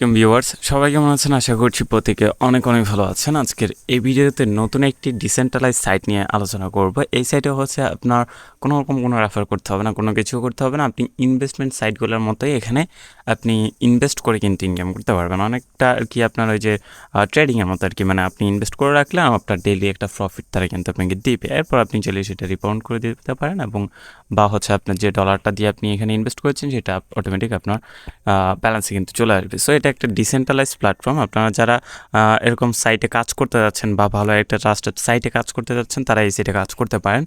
কেম viewers, সবাই কেমন আছেন? আশা করছি প্রত্যেকে অনেক অনেক ভালো আছেন। আজকের এই ভিডিওতে নতুন একটি ডিসেন্ট্রালাইজ সাইট নিয়ে আলোচনা করব। এই সাইটে হচ্ছে আপনার কোনো রকম কোনো রেফার করতে হবে না, কোনো কিছু করতে হবে না। আপনি ইনভেস্টমেন্ট সাইটগুলোর মতোই এখানে আপনি ইনভেস্ট করে কিন্তু ইনকাম করতে পারবেন। অনেকটা আর কি আপনার ওই যে ট্রেডিংয়ের মতো আর কি। মানে আপনি ইনভেস্ট করে রাখলে আপনার ডেইলি একটা প্রফিট তারা কিন্তু আপনাকে দিবে। এরপর আপনি চাইলে সেটা রিপাউন্ড করে দিতে পারেন এবং বা হচ্ছে আপনার যে ডলারটা দিয়ে আপনি এখানে ইনভেস্ট করেছেন, সেটা অটোমেটিক আপনার ব্যালেন্সে কিন্তু চলে আসবে। সো এটা একটা ডিসেন্ট্রালাইজ প্ল্যাটফর্ম আপনারা যারা এরকম সাইটে কাজ করতে যাচ্ছেন বা ভালো একটা ট্রাস্টেড সাইটে কাজ করতে যাচ্ছেন, তারা এই সাইটে কাজ করতে পারেন।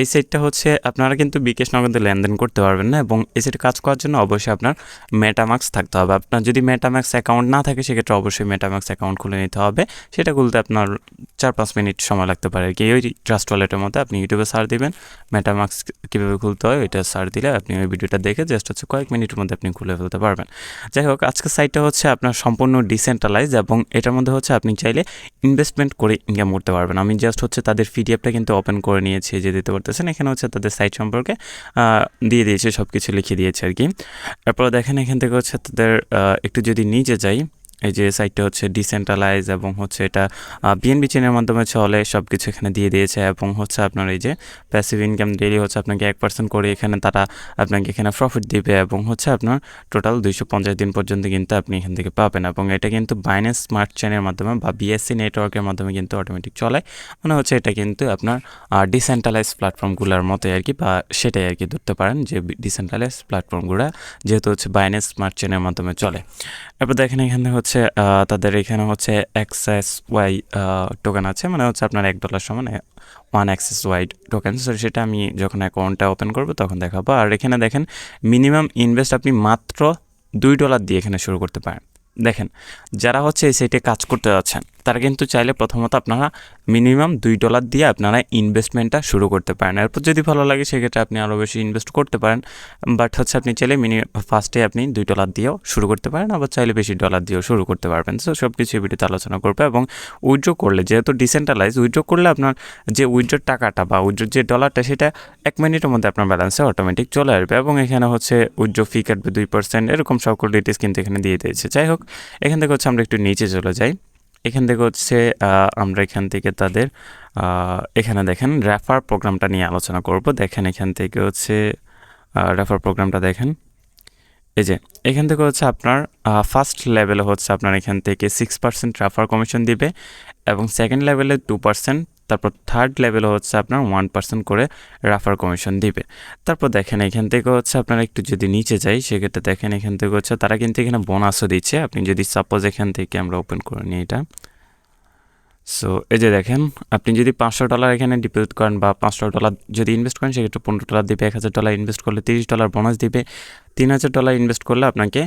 এই সাইটটা হচ্ছে, আপনারা কিন্তু বিকেশ নগদে লেনদেন করতে পারবেন না এবং এই সাইটে কাজ করার জন্য অবশ্যই আপনার মেটামাক্স থাকতে হবে। আপনার যদি মেটামাক্স অ্যাকাউন্ট না থাকে, সেক্ষেত্রে অবশ্যই মেটামাক্স অ্যাকাউন্ট খুলে নিতে হবে। সেটা খুলতে আপনার চার পাঁচ মিনিট সময় লাগতে পারে। আর কি ওই ট্রাস্ট ওয়ালেটের মধ্যে আপনি ইউটিউবে সার্চ দিবেন। মেটামাক্স কীভাবে খুলতে হয়, ওইটা সার্চ দিলে আপনি ওই ভিডিওটা দেখে জাস্ট হচ্ছে কয়েক মিনিটের মধ্যে আপনি খুলে ফেলতে পারবেন। যাই হোক, আজকের সাইটটা হচ্ছে আপনার সম্পূর্ণ ডিসেন্ট্রালাইজ এবং এটার মধ্যে হচ্ছে আপনি চাইলে ইনভেস্টমেন্ট করে ইনকাম করতে পারবেন। আমি জাস্ট হচ্ছে তাদের পিডিএফটা কিন্তু ওপেন করে নিয়েছি যে দিতে পারতেছেন, এখানে হচ্ছে তাদের সাইট সম্পর্কে দিয়ে দিয়েছে সব কিছু লিখে দিয়েছে আর কি। তারপর দেখেন এখান থেকে হচ্ছে তাদের একটু যদি নিজে যাই এই যে সাইটটা হচ্ছে ডিসেন্ট্রালাইজ এবং হচ্ছে এটা বিএনবি চেনের মাধ্যমে চলে সব কিছু এখানে দিয়ে দিয়েছে এবং হচ্ছে আপনার এই যে প্যাসিভ ইনকাম ডেলি হচ্ছে আপনাকে এক পার্সেন্ট করে এখানে তারা আপনাকে এখানে প্রফিট দিবে এবং হচ্ছে আপনার টোটাল দুইশো পঞ্চাশ দিন পর্যন্ত কিন্তু আপনি এখান থেকে পাবেন এবং এটা কিন্তু বাইন্যান্স স্মার্ট চেনের মাধ্যমে বা বিএসসি নেটওয়ার্কের মাধ্যমে কিন্তু অটোমেটিক চলে। মানে হচ্ছে এটা কিন্তু আপনার ডিসেন্ট্রালাইজ প্ল্যাটফর্মগুলোর মতোই আর কি বা সেটাই আর কি ধরতে পারেন যে ডিসেন্ট্রালাইজ প্ল্যাটফর্মগুলো যেহেতু হচ্ছে বাইন্যান্স স্মার্ট চেনের মাধ্যমে চলে। এরপর দেখেন এখানে হচ্ছে আহ, তাদের এখানে হচ্ছে এক্সএস ওয়াই টোকেন আছে। মানে হচ্ছে আপনার এক ডলার সমান one access wide token so সেটা আমি যখন অ্যাকাউন্টটা ওপেন করব তখন দেখাবো। আর এখানে দেখেন মিনিমাম ইনভেস্ট আপনি মাত্র দুই ডলার দিয়ে এখানে শুরু করতে পারেন। দেখেন যারা হচ্ছে এই সাইটে কাজ করতে যাচ্ছেন তারা কিন্তু চাইলে প্রথমত আপনারা মিনিমাম দুই ডলার দিয়ে আপনারা ইনভেস্টমেন্টটা শুরু করতে পারেন। এরপর যদি ভালো লাগে, সেক্ষেত্রে আপনি আরও বেশি ইনভেস্ট করতে পারেন। বাট হচ্ছে আপনি চাইলে মিনি ফার্স্টে আপনি দুই ডলার দিয়েও শুরু করতে পারেন, আবার চাইলে বেশি ডলার দিয়েও শুরু করতে পারবেন। সো সব কিছু ভিডিওতে আলোচনা করবে এবং উইথড্র করলে, যেহেতু ডিসেন্ট্রালাইজ উইথড্র করলে আপনার যে উইথড্রর টাকাটা বা উইথড্রর যে ডলারটা সেটা এক মিনিটের মধ্যে আপনার ব্যালেন্সে অটোমেটিক চলে আসবে। এবং এখানে হচ্ছে উইথড্র ফি কাটবে দুই পার্সেন্ট এরকম সকল ডিটেলস কিন্তু এখানে দিয়ে দিয়েছে। যাই হোক, এখান থেকে হচ্ছে আমরা একটু নিচে চলে যাই। এখান থেকে হচ্ছে আমরা এখান থেকে তাদের এখানে দেখেন রেফার প্রোগ্রামটা নিয়ে আলোচনা করব। দেখেন এখান থেকে হচ্ছে রেফার প্রোগ্রামটা দেখেন। এই যে, এখান থেকে হচ্ছে আপনার ফার্স্ট লেভেলে হচ্ছে আপনার এখান থেকে সিক্স পার্সেন্ট রেফার কমিশন দিবে এবং সেকেন্ড লেভেলে টু পার্সেন্ট তারপর থার্ড লেভেলে হচ্ছে আপনার ওয়ান পার্সেন্ট করে রাফার কমিশন দিবে। তারপর দেখেন এখান থেকে হচ্ছে আপনারা একটু যদি নিচে যাই, সেক্ষেত্রে দেখেন এখান থেকে হচ্ছে তারা কিন্তু এখানে বোনাসও দিচ্ছে। আপনি যদি সাপোজ এখান থেকে আমরা ওপেন করে নিই এটা। সো এই যে দেখেন, আপনি যদি পাঁচশো ডলার এখানে ডিপোজিট করেন বা পাঁচশো ডলার যদি ইনভেস্ট করেন, সেক্ষেত্রে পনেরো ডলার দিবে, এক হাজার ডলার ইনভেস্ট করলে তিরিশ ডলার বোনাস দিবে। তিন হাজার ডলার ইনভেস্ট করলে আপনাকে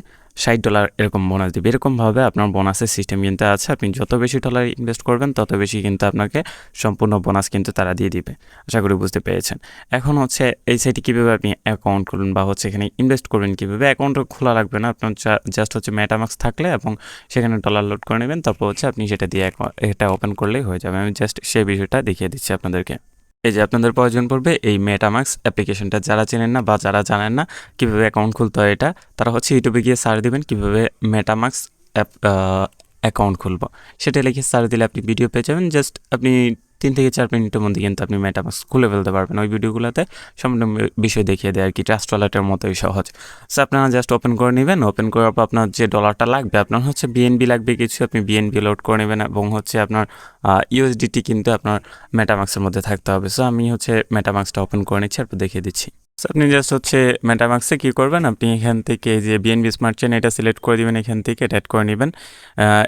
ষাট ডলার এরকম বোনাস দিবে। এরকমভাবে আপনার বোনাসের সিস্টেম কিন্তু আছে। আপনি যত বেশি ডলার ইনভেস্ট করবেন, তত বেশি কিন্তু আপনাকে সম্পূর্ণ বোনাস কিন্তু তারা দিয়ে দিবে। আশা করি বুঝতে পেরেছেন। এখন হচ্ছে এই সাইটে কীভাবে আপনি অ্যাকাউন্ট করবেন বা হচ্ছে এখানে ইনভেস্ট করবেন কীভাবে অ্যাকাউন্ট খোলা লাগবে না। আপনার জাস্ট হচ্ছে মেটামাক্স থাকলে এবং সেখানে ডলার লোড করে নেবেন। তারপর হচ্ছে আপনি সেটা দিয়ে এটা ওপেন করলেই হয়ে যাবে। আমি জাস্ট সেই বিষয়টা দেখিয়ে দিচ্ছি আপনাদেরকে। এই যে আপনাদের প্রয়োজন পড়বে এই মেটামাক্স অ্যাপ্লিকেশনটা যারা চেনেন না বা যারা জানেন না কীভাবে অ্যাকাউন্ট খুলতে হয় এটা, তারা হচ্ছে ইউটিউবে গিয়ে সার্চ দিবেন কীভাবে মেটামাক্স অ্যাপ অ্যাকাউন্ট খুলবো। সেটা লিখে সার্চ দিলে আপনি ভিডিও পেয়ে যাবেন। জাস্ট আপনি তিন থেকে চার মিনিটের মধ্যে কিন্তু আপনি মেটামাক্স খুলে ফেলতে পারবেন। ওই ভিডিওগুলোতে সম্পূর্ণ বিষয় দেখিয়ে দেয় আর কি ট্রাস্ট ওয়ালেটের মতোই সহজ। সো আপনারা জাস্ট ওপেন করে নেবেন। ওপেন করার পর আপনার যে ডলারটা লাগবে, আপনার হচ্ছে বিএনবি লাগবে কিছু, আপনি বিএনবি লোড করে নেবেন এবং হচ্ছে আপনার ইউএসডিটি কিন্তু আপনার মেটামাক্সের মধ্যে থাকতে হবে। সো আমি হচ্ছে মেটামাক্সটা ওপেন করে নিচ্ছি তারপর দেখিয়ে দিচ্ছি। আপনি জাস্ট হচ্ছে মেটামাক্সে কী করবেন? আপনি এখান থেকে যে বিএনবি স্মার্ট চেন এটা সিলেক্ট করে দিবেন, এখান থেকে এটা অ্যাড করে নেবেন।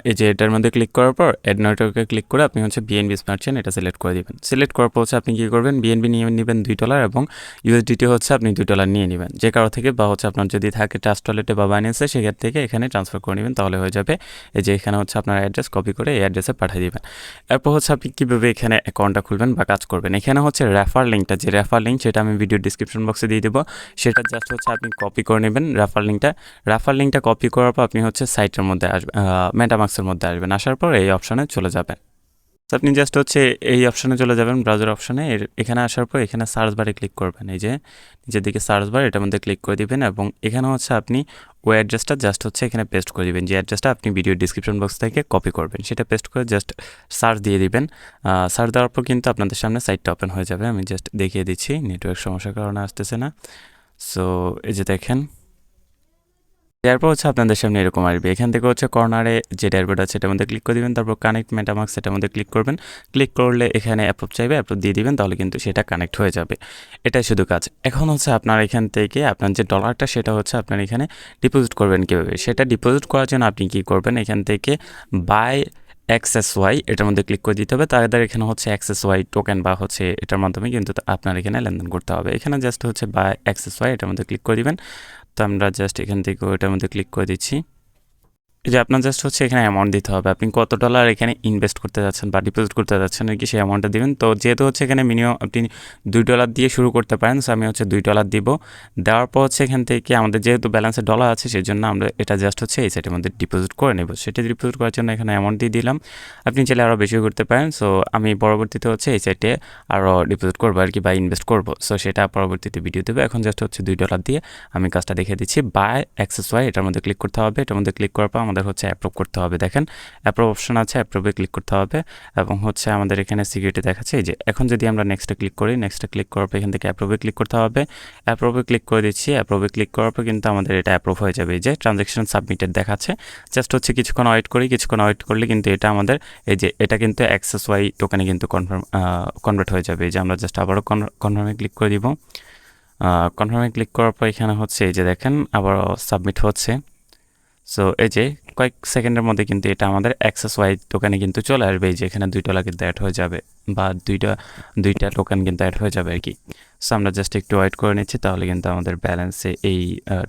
এই যে এটার মধ্যে ক্লিক করার পর অ্যাড নেটওয়ার্কে ক্লিক করে আপনি হচ্ছে বিএনবি স্মার্ট চেন এটা সিলেক্ট করে দিবেন। সিলেক্ট করার পর হচ্ছে আপনি কী করবেন? বিএনবি নিয়ে নেবেন দুই ডলার এবং ইউএসডিটি হচ্ছে আপনি দুই ডলার নিয়ে নেবেন। যে কারও থেকে বা হচ্ছে আপনার যদি থাকে ট্রাস্ট ওয়ালেটে বা বাইন্যান্সে সেখান থেকে এখানে ট্রান্সফার করে নেবেন, তাহলে হয়ে যাবে এই যে এখানে হচ্ছে আপনার অ্যাড্রেস কপি করে এই অ্যাড্রেসে পাঠিয়ে দিবেন। এরপর হচ্ছে আপনি কীভাবে এখানে অ্যাকাউন্টটা খুলবেন বা কাজ করবেন? এখানে হচ্ছে রেফার লিঙ্কটা যে রেফার লিঙ্ক সেটা আমি ভিডিও ডিসক্রিপশন বক্সে দিয়ে দেবো। সেটা জাস্ট হচ্ছে আপনি কপি করে নেবেন রাফার লিঙ্কটা রাফার লিঙ্কটা কপি করার পর আপনি হচ্ছে সাইটের মধ্যে আসবেন মেটামাক্সের মধ্যে আসবেন। আসার পর এই অপশানে চলে যাবেন। আপনি জাস্ট হচ্ছে এই অপশানে চলে যাবেন ব্রাউজার অপশানে এর এখানে আসার পর এখানে সার্চ বারে ক্লিক করবেন। এই যে নিচের দিকে সার্চ বার এটার মধ্যে ক্লিক করে দিবেন এবং এখানে হচ্ছে আপনি ওই অ্যাড্রেসটা জাস্ট হচ্ছে এখানে পেস্ট করে দিবেন। যে অ্যাড্রেসটা আপনি ভিডিও ডিসক্রিপশন বক্স থেকে কপি করবেন, সেটা পেস্ট করে জাস্ট সার্চ দিয়ে দিবেন। সার্চ দেওয়ার পর কিন্তু আপনাদের সামনে সাইটটা ওপেন হয়ে যাবে। আমি জাস্ট দেখিয়ে দিচ্ছি নেটওয়ার্ক সমস্যার কারণে আসতেছে না। সো এই যে দেখেন এরপর হচ্ছে আপনাদের সামনে এরকম আসবে। এখান থেকে হচ্ছে কর্নারে যে ড্যাশবোর্ড আছে সেটার মধ্যে ক্লিক করে দেবেন, তারপর কানেক্ট মেটামার্ক সেটার মধ্যে ক্লিক করবেন। ক্লিক করলে এখানে অ্যাপ্রুভ চাইবে অ্যাপ্রুভ দিয়ে দিবেন, তাহলে কিন্তু সেটা কানেক্ট হয়ে যাবে। এটাই শুধু কাজ। এখন হচ্ছে আপনার এখান থেকে আপনার যে ডলারটা সেটা হচ্ছে আপনার এখানে ডিপোজিট করবেন কীভাবে? সেটা ডিপোজিট করার জন্য আপনি কী করবেন? এখান থেকে বাই এক্সএস ওয়াই, এটার মধ্যে ক্লিক করে দিতে হবে। তাদের এখানে হচ্ছে অ্যাক্সেস ওয়াই টোকেন বা হচ্ছে এটার মাধ্যমে কিন্তু আপনার এখানে লেনদেন করতে হবে। এখানে জাস্ট হচ্ছে বা অ্যাক্সেস ওয়াই, এটার মধ্যে ক্লিক করে দিবেন। তো আমরা জাস্ট এখান থেকে ওইটার মধ্যে ক্লিক করে দিচ্ছি। যে আপনার জাস্ট হচ্ছে এখানে অ্যামাউন্ট দিতে হবে। আপনি কত ডলার এখানে ইনভেস্ট করতে যাচ্ছেন বা ডিপোজিট করতে যাচ্ছেন কি সেই অ্যামাউন্টটা দিবেন? তো যেহেতু হচ্ছে এখানে মিনিমাম আপনি দুই ডলার দিয়ে শুরু করতে পারেন সো আমি হচ্ছে দুই ডলার দিব। দেওয়ার পর হচ্ছে এখান থেকে আমাদের যেহেতু ব্যালেন্সে ডলার আছে সেই জন্য আমরা এটা জাস্ট হচ্ছে এই সাইটের মধ্যে ডিপোজিট করে নেব। সেটা ডিপোজিট করার জন্য এখানে অ্যামাউন্ট দিয়ে দিলাম। আপনি চাইলে আরও বেশি করতে পারেন সো আমি পরবর্তীতে হচ্ছে এই সাইটে আরও ডিপোজিট করব আর কি বা ইনভেস্ট করব। সো সেটা পরবর্তীতে ভিডিও দেবো। এখন জাস্ট হচ্ছে দুই ডলার দিয়ে আমি কাজটা দেখে দিচ্ছি। বাই অ্যাক্সেস ওয়াই এটার মধ্যে ক্লিক করতে হবে। এটার মধ্যে ক্লিক করার পর আমাদের হচ্ছে অ্যাপ্রুভ করতে হবে। দেখেন অ্যাপ্রুভ অপশন আছে অ্যাপ্রুভে ক্লিক করতে হবে এবং হচ্ছে আমাদের এখানে সিকিউরিটি দেখাচ্ছে এই যে, এখন যদি আমরা নেক্সটে ক্লিক করি নেক্সটে ক্লিক করার পর এখান থেকে অ্যাপ্রুভে ক্লিক করতে হবে। অ্যাপ্রুভে ক্লিক করে দিচ্ছি অ্যাপ্রুভে ক্লিক করার পর কিন্তু আমাদের এটা অ্যাপ্রুভ হয়ে যাবে। এই যে ট্রানজ্যাকশন সাবমিটেড দেখাচ্ছে। জাস্ট হচ্ছে কিছুক্ষণ ওয়েট করি, কিছুক্ষণ ওয়েট করলে কিন্তু এটা আমাদের এই যে, এটা কিন্তু অ্যাক্সেস ওয়াই টোকেনে কিন্তু কনফার্ম কনভার্ট হয়ে যাবে। এই যে, আমরা জাস্ট আবারও কনফার্মে ক্লিক করে দিব। কনফার্মে ক্লিক করার পর এখানে হচ্ছে এই যে দেখেন, আবারও সাবমিট হচ্ছে। সো এই যে কয়েক সেকেন্ডের মধ্যে কিন্তু এটা আমাদের অ্যাক্সেস ওয়াই টোকেনে কিন্তু চলে আসবে। এই যে এখানে দুইটা লাগে কিন্তু অ্যাড হয়ে যাবে বা দুইটা দুইটা টোকেন কিন্তু অ্যাড হয়ে যাবে আর কি সো আমরা জাস্ট একটু ওয়েট করে নিচ্ছি, তাহলে কিন্তু আমাদের ব্যালেন্সে এই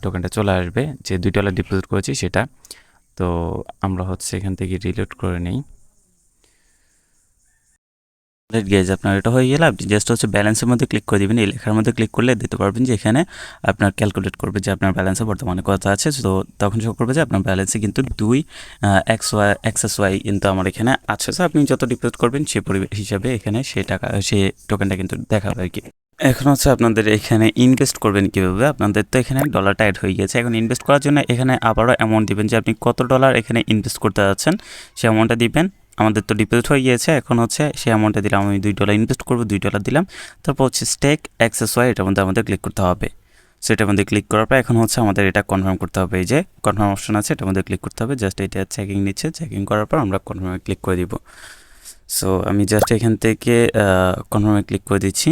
টোকেনটা চলে আসবে। যে দুই ডলার ডিপোজিট করেছি সেটা। তো আমরা হচ্ছে এখান থেকে রিলোড করে নিই। গেজ আপনার এটা হয়ে গেলে আপনি জাস্ট হচ্ছে ব্যালেন্সের মধ্যে ক্লিক করে দিবেন। এই লেখার মধ্যে ক্লিক করলে দিতে পারবেন যে এখানে আপনার ক্যালকুলেট করবে যে আপনার ব্যালেন্সে বর্তমানে কত আছে। তো তখন শো করবে যে আপনার ব্যালেন্সে কিন্তু দুই এক্স ওয়াই এক্সএস ওয়াই কিন্তু আমার এখানে আছে। সো আপনি যত ডিপোজিট করবেন সে পরিবেশ হিসাবে এখানে সে টাকা, সে টোকেনটা কিন্তু দেখাবে আর কি। এখন হচ্ছে আপনাদের এখানে ইনভেস্ট করবেন কীভাবে? আপনাদের তো এখানে ডলারটা অ্যাড হয়ে গেছে। এখন ইনভেস্ট করার জন্য এখানে আবারও অ্যামাউন্ট দিবেন যে আপনি কত ডলার এখানে ইনভেস্ট করতে যাচ্ছেন। সে অ্যামাউন্টটা দিবেন। আমাদের তো ডিপোজিট হয়ে গিয়েছে, এখন হচ্ছে সেই অ্যামাউন্টটা দিলাম, আমি দুই ডলার ইনভেস্ট করব, দুই ডলার দিলাম, তারপর হচ্ছে স্টেক অ্যাক্সেস ওয়াই এটার মধ্যে আমাদের ক্লিক করতে হবে। সো এটার মধ্যে ক্লিক করার পর এখন হচ্ছে আমাদের এটা কনফার্ম করতে হবে, এই যে কনফার্ম অপশন আছে, এটার মধ্যে ক্লিক করতে হবে জাস্ট এটা চেকিং নিচ্ছে চেকিং করার পর আমরা কনফার্মে ক্লিক করে দিব। সো আমি জাস্ট এখান থেকে কনফার্মে ক্লিক করে দিচ্ছি।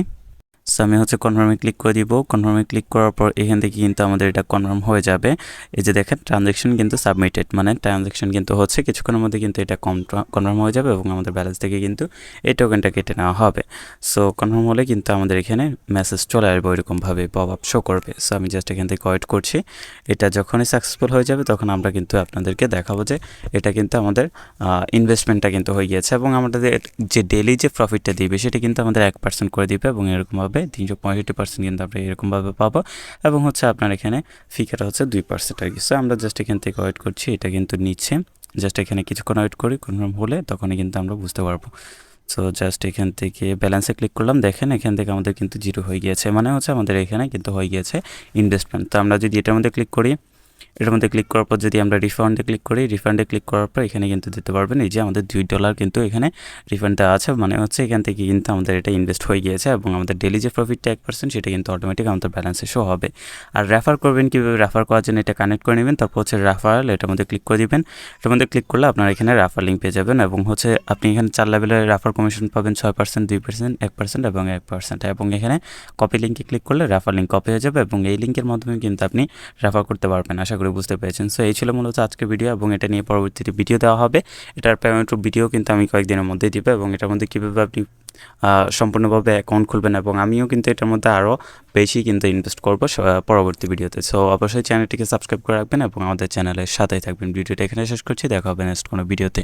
সো আমি হচ্ছে কনফার্মে ক্লিক করে দিব। কনফার্মে ক্লিক করার পর এখান থেকে কিন্তু আমাদের এটা কনফার্ম হয়ে যাবে। এই যে দেখেন ট্রানজ্যাকশন কিন্তু সাবমিটেড মানে ট্রানজ্যাকশন কিন্তু হচ্ছে, কিছুক্ষণের মধ্যে কিন্তু এটা কনফার্ম হয়ে যাবে এবং আমাদের ব্যালেন্স থেকে কিন্তু এই টোকেনটা কেটে নেওয়া হবে। সো কনফার্ম হলে কিন্তু আমাদের এখানে মেসেজ চলে আসবে, ওইরকমভাবে পপ আপ শো করবে। সো আমি জাস্ট এখান থেকে ওয়েট করছি। এটা যখনই সাকসেসফুল হয়ে যাবে, তখন আমরা কিন্তু আপনাদেরকে দেখাবো যে এটা কিন্তু আমাদের ইনভেস্টমেন্টটা কিন্তু হয়ে গিয়েছে এবং আমাদের যে ডেলি যে প্রফিটটা দিবে, সেটা কিন্তু আমাদের এক পার্সেন্ট করে দিবে এবং এরকমভাবে হবে, তিনশো পঁয়ষট্টি পার্সেন্ট কিন্তু আমরা এরকমভাবে পাবো। এবং হচ্ছে আপনার এখানে ফিকাটা হচ্ছে দুই পার্সেন্ট আর কি। সো আমরা জাস্ট এখান থেকে ওয়েট করছি, এটা কিন্তু নিচ্ছে। জাস্ট এখানে কিছুক্ষণ ওয়েট করি কনফার্ম হলে তখনই কিন্তু আমরা বুঝতে পারব। সো জাস্ট এখান থেকে ব্যালেন্সে ক্লিক করলাম, দেখেন এখান থেকে আমাদের কিন্তু জিরো হয়ে গিয়েছে। মানে হচ্ছে আমাদের এখানে কিন্তু হয়ে গিয়েছে ইনভেস্টমেন্ট তো আমরা যদি এটার মধ্যে ক্লিক করি এটার মধ্যে ক্লিক করার পর যদি আমরা রিফান্ডে ক্লিক করি রিফান্ডে ক্লিক করার পর এখানে কিন্তু দিতে পারবেন। এই যে আমাদের দুই ডলার কিন্তু এখানে রিফান্ড দেওয়া আছে মানে হচ্ছে এখান থেকে কিন্তু আমাদের এটা ইনভেস্ট হয়ে গিয়েছে এবং আমাদের ডেলি যে প্রফিটটা এক পার্সেন্ট সেটা কিন্তু অটোমেটিক আমাদের ব্যালেন্সে শো হবে। আর রেফার করবেন কীভাবে? রেফার করার জন্য এটা কানেক্ট করে নেবেন, তারপর হচ্ছে রেফারাল এটার মধ্যে ক্লিক করে দিবেন। এটার মধ্যে ক্লিক করলে আপনার এখানে রেফার লিঙ্ক পেয়ে যাবেন এবং হচ্ছে আপনি এখানে চার লেভেলের রেফার কমিশন পাবেন, ছয় পার্সেন্ট দুই পার্সেন্ট এক পার্সেন্ট এবং এক পার্সেন্ট এবং এখানে কপি লিঙ্কে ক্লিক করলে রেফার লিঙ্ক কপি হয়ে যাবে এবং এই লিঙ্কের মাধ্যমে কিন্তু আপনি রেফার করতে পারবেন। আশা করি বুঝতে পেরেছেন। সো এই ছিল মূলত আজকে ভিডিও এবং এটা নিয়ে পরবর্তীতে ভিডিও দেওয়া হবে, এটার পেমেন্ট ভিডিও কিন্তু আমি কয়েকদিনের মধ্যেই দেবো এবং এটার মধ্যে কীভাবে আপনি সম্পূর্ণভাবে অ্যাকাউন্ট খুলবেন এবং আমিও কিন্তু এটার মধ্যে আরও বেশি কিন্তু ইনভেস্ট করব পরবর্তী ভিডিওতে সো অবশ্যই চ্যানেলটিকে সাবস্ক্রাইব করে রাখবেন এবং আমাদের চ্যানেলের সাথেই থাকবেন। ভিডিওটা এখানে শেষ করছি। দেখা হবে নেক্সট কোনো ভিডিওতে